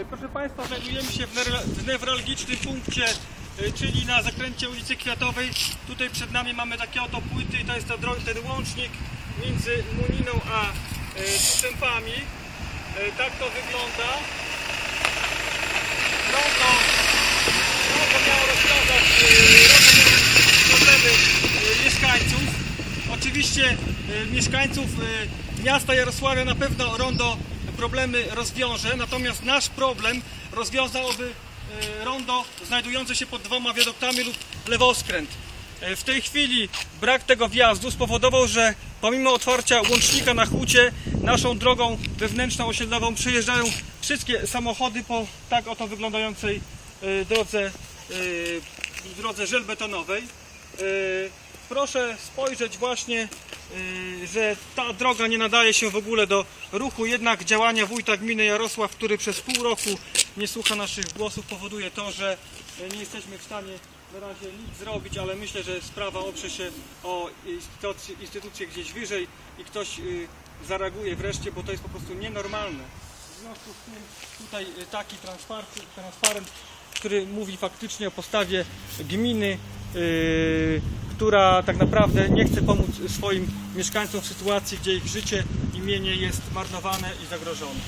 E, Proszę Państwa, znajdujemy się w newra- w newralgicznym punkcie, e, czyli na zakręcie ulicy Kwiatowej. Tutaj przed nami mamy takie oto płyty i to jest ten łącznik między Muniną a Sustępami. E, Tak to wygląda. Miało rozwiązać e, rondo miało problemy e, mieszkańców. Oczywiście mieszkańców miasta Jarosławia na pewno rondo problemy rozwiąże, natomiast nasz problem rozwiązałoby e, rondo znajdujące się pod dwoma wiaduktami lub lewoskręt. E, W tej chwili brak tego wjazdu spowodował, że pomimo otwarcia łącznika na hucie, naszą drogą wewnętrzną osiedlową przejeżdżają wszystkie samochody po tak oto wyglądającej e, drodze, drodze żelbetonowej. Proszę spojrzeć właśnie, że ta droga nie nadaje się w ogóle do ruchu, jednak działania wójta gminy Jarosław, który przez pół roku nie słucha naszych głosów, powoduje to, że y, nie jesteśmy w stanie na razie nic zrobić, ale myślę, że sprawa oprze się o instytucje, instytucje gdzieś wyżej i ktoś y, zareaguje wreszcie, bo to jest po prostu nienormalne. W związku z tym tutaj y, taki transparent, transparent który mówi faktycznie o postawie gminy, która tak naprawdę nie chce pomóc swoim mieszkańcom w sytuacji, gdzie ich życie i mienie jest marnowane i zagrożone.